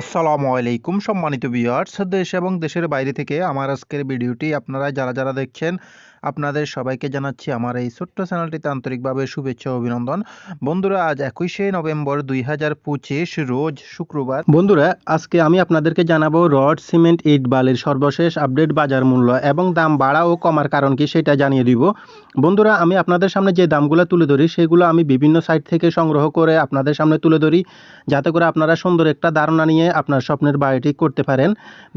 আসসালামু আলাইকুম, সম্মানিত ভিউয়ার্স দেশ এবং দেশের বাইরে থেকে আমার আজকের ভিডিওটি আপনারা যারা যারা দেখছেন আপনাদের সবাইকে জানাচ্ছি আমার এই ছোট্ট চ্যানেলটিতে আন্তরিকভাবে শুভেচ্ছা অভিনন্দন। বন্ধুরা, আজ একুশে নভেম্বর দুই হাজার পঁচিশ, রোজ শুক্রবার। বন্ধুরা, আজকে আমি আপনাদেরকে জানাব রড, সিমেন্ট, ইট, বালির সর্বশেষ আপডেট বাজার মূল্য এবং দাম বাড়া ও কমার কারণ কি সেটা জানিয়ে দিব। বন্ধুরা, আমি আপনাদের সামনে যে দামগুলো তুলে ধরি সেগুলো আমি বিভিন্ন সাইট থেকে সংগ্রহ করে আপনাদের সামনে তুলে ধরি। যাতে করে আপনারা সুন্দর একটা ধারণা নিয়ে আপনার স্বপ্নের বাড়িটি করতে পারেন।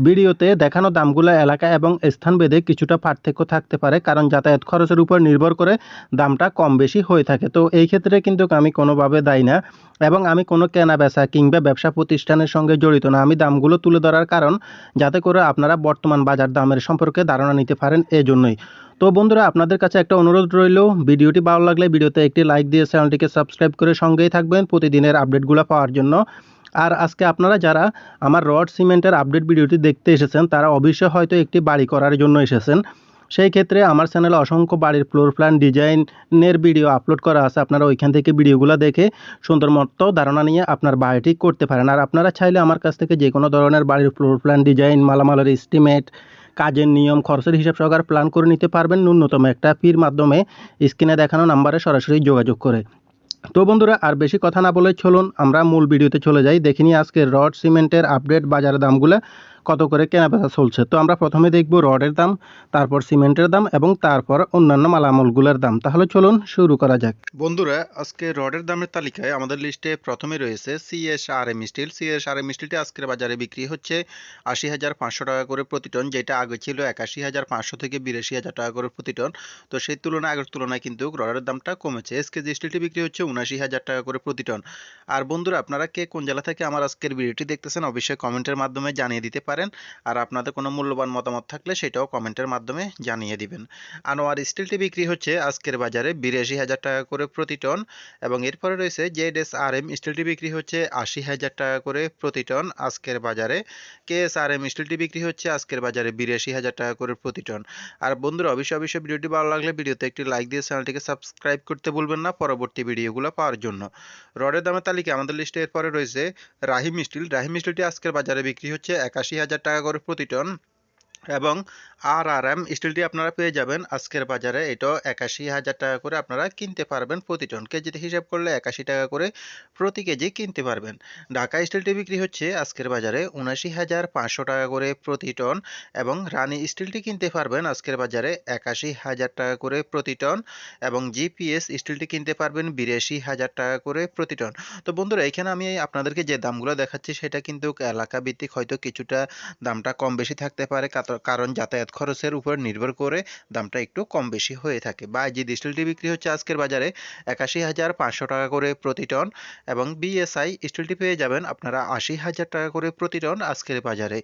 ভিডিওতে দেখানো দামগুলো, এলাকা এবং স্থান স্থানভেদে কিছুটা পার্থক্য থাকতে পারে, কারণ যাতায়াত খরচের উপর নির্ভর করে দামটা কম বেশি হয়ে থাকে। তো এই ক্ষেত্রে কিন্তু আমি কোনোভাবে দায়ী না এবং আমি কোনো কেনা বেচা কিংবা ব্যবসা প্রতিষ্ঠানের সঙ্গে জড়িত না। আমি দামগুলো তুলে ধরার কারণ যাতে করে আপনারা বর্তমান বাজার দামের সম্পর্কে ধারণা নিতে পারেন এজন্যই। তো বন্ধুরা, আপনাদের কাছে একটা অনুরোধ রইল, ভিডিওটি ভালো লাগলে ভিডিওতে একটি লাইক দিয়ে চ্যানেলটিকে সাবস্ক্রাইব করে সঙ্গেই থাকবেন প্রতিদিনের আপডেটগুলো পাওয়ার জন্য। আর আজকে আপনারা যারা আমার রড সিমেন্টের আপডেট ভিডিওটি দেখতে এসেছেন, তারা অবশ্যই হয়তো একটি বাড়ি করার জন্য এসেছেন। সেই ক্ষেত্রে আমার চ্যানেলে অসংখ্য বাড়ির ফ্লোর প্ল্যান ডিজাইনের ভিডিও আপলোড করা আছে। আপনারা ওইখান থেকে ভিডিওগুলো দেখে সুন্দর মতো ধারণা নিয়ে আপনার বাড়িটি করতে পারেন। আর আপনারা চাইলে আমার কাছ থেকে যে কোনো ধরনের বাড়ির ফ্লোর প্ল্যান ডিজাইন মালামালের এস্টিমেট কাজের নিয়ম, খরচের হিসাব সহকারে প্ল্যান করে নিতে পারবেন ন্যূনতম একটা ফির মাধ্যমে। স্ক্রিনে দেখানো নাম্বারে সরাসরি যোগাযোগ করে। তো বন্ধুরা, আর বেশি কথা না বলে চলুন, আমরা মূল ভিডিওতে চলে যাই। দেখে আজকে রড, সিমেন্টের আপডেট বাজারের দামগুলো। কত করে কেনা বেচা চলছে? তো আমরা প্রথমে দেখব রডের দাম, তারপর সিমেন্টের দাম এবং তারপর অন্যান্য মালামালগুলোর দাম। তাহলে চলুন শুরু করা যাক। বন্ধুরা, আজকে রডের দামের তালিকায় আমাদের লিস্টে প্রথমে রয়েছে CS R M steel CS R M স্টিলটি আজকের বাজারে বিক্রি হচ্ছে আশি হাজার পাঁচশো টাকা করে প্রতি টন, যেটা আগে ছিল একাশি হাজার পাঁচশো থেকে বিরাশি হাজার টাকা করে প্রতি টন। তো সেই তুলনায়, আগের তুলনায় কিন্তু রডের দামটা কমেছে। এসকেজি স্টিলটি বিক্রি হচ্ছে উনাশি হাজার টাকা করে প্রতি টন। আর বন্ধুরা, আপনারা কে কোন জেলা থেকে আমার আজকের ভিডিওটি দেখতেছেন, অবশ্যই কমেন্টের মাধ্যমে জানিয়ে দিতে পারেন। আর আপনাদের কোনো মূল্যবান মতামত থাকলে সেটাও কমেন্টের মাধ্যমে জানিয়ে দিবেন। আনোয়ার স্টিলটি বিক্রি হচ্ছে আজকের বাজারে বিরাশি হাজার টাকা করে প্রতি টন এবং এরপরে রয়েছে জেড এস আর এম স্টিলটি বিক্রি হচ্ছে আশি হাজার টাকা করে প্রতি টন আজকের বাজারে। কে এস আর এম স্টিলটি বিক্রি হচ্ছে আজকের বাজারে বিরাশি হাজার টাকা করে প্রতি টন। আর বন্ধুরা, অবশ্যই অবশ্যই ভিডিওটি ভালো লাগলে ভিডিওতে একটি লাইক দিয়ে চ্যানেলটিকে সাবস্ক্রাইব করতে ভুলবেন না পরবর্তী ভিডিওগুলো পাওয়ার জন্য। রডের দামের তালিকা আমাদের লিস্টে এরপরে রয়েছে রাহিম স্টিল। রাহিম স্টিলটি আজকের বাজারে বিক্রি হচ্ছে একাশি হাজার টাকা করে প্রতি টন এবং আর আর এম স্টিলটি আপনারা পেয়ে যাবেন। আজকের বাজারে এটাও একাশি হাজার টাকা করে আপনারা কিনতে পারবেন প্রতি টন কেজিতে হিসাব করলে একাশি টাকা করে প্রতি কেজি কিনতে পারবেন। ঢাকা স্টিলটি বিক্রি হচ্ছে আজকের বাজারে উনাশি হাজার পাঁচশো টাকা করে প্রতি টন এবং রানী স্টিলটি কিনতে পারবেন আজকের বাজারে একাশি হাজার টাকা করে প্রতি টন এবং জিপিএস স্টিলটি কিনতে পারবেন বিরাশি হাজার টাকা করে প্রতি টন। তো বন্ধুরা, এখানে আমি আপনাদেরকে যে দামগুলো দেখাচ্ছি সেটা কিন্তু এলাকা ভিত্তিক হয়তো কিছুটা দামটা কম বেশি থাকতে পারে কারণ যাতায়াত খরচের উপর নির্ভর করে দামটা একটু কম বেশি হয়ে থাকে। বাইজিদ স্টিলটি বিক্রি হচ্ছে আজকের বাজারে একাশি হাজার পাঁচশো টাকা করে প্রতি টন এবং বিএসআই স্টিলটি পেয়ে যাবেন আপনারা আশি হাজার টাকা করে প্রতি টন আজকের বাজারে।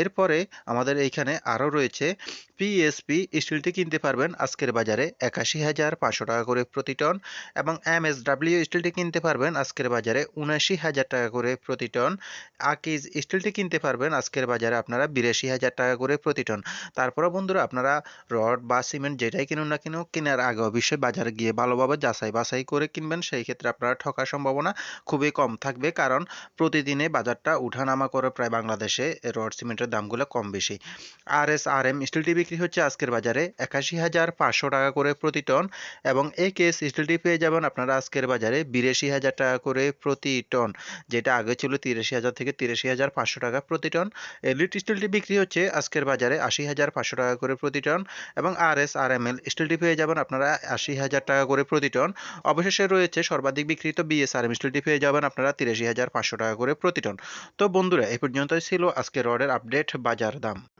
এরপরে আমাদের এইখানে আরও রয়েছে পিএসপি স্টিলটি কিনতে পারবেন আজকের বাজারে একাশি হাজার পাঁচশো টাকা করে প্রতি টন এবং এমএসডাব্লিউ স্টিলটি কিনতে পারবেন আজকের বাজারে উনাশি হাজার টাকা করে প্রতি টন। আকিজ স্টিলটি কিনতে পারবেন আজকের বাজারে আপনারা বিরাশি হাজার টাকা করে প্রতি টন তারপরে বন্ধুরা আপনারা রড বা সিমেন্ট যেটাই কিনুন না কেন কেনার আগে অবশ্যই বাজারে গিয়ে ভালোভাবে যাচাই বাছাই করে কিনবেন। সেই ক্ষেত্রে আপনারা ঠকার সম্ভাবনা খুবই কম থাকবে কারণ প্রতিদিনে বাজারটা উঠানামা করে প্রায় বাংলাদেশে রড, সিমেন্টের দামগুলো কম বেশি। আর এস আর এম স্টিলটি বিক্রি হচ্ছে আজকের বাজারে একাশি হাজার পাঁচশো টাকা করে প্রতি টন এবং এ কেস স্টিলটি পেয়ে যাবেন আপনারা আজকের বাজারে বিরাশি হাজার টাকা করে প্রতি টন যেটা আগে ছিল তিরাশি হাজার থেকে তিরাশি হাজার পাঁচশো টাকা প্রতি টন এলিট স্টিলটি বিক্রি হচ্ছে আজকের বাজারে আশি হাজার পাঁচশো টাকা করে প্রতি টন এবং আর এস, আর এম এল স্টিলটি পেয়ে যাবেন আপনারা আশি হাজার টাকা করে প্রতি টন। অবশেষে রয়েছে সর্বাধিক বিক্রিত বিএসআরএম আর এম স্টিলটি পেয়ে যাবেন আপনারা তিরাশি হাজার পাঁচশো টাকা করে প্রতি টন। তো বন্ধুরা এই পর্যন্তই ছিল আজকে রডের আপডেট বাজার দাম।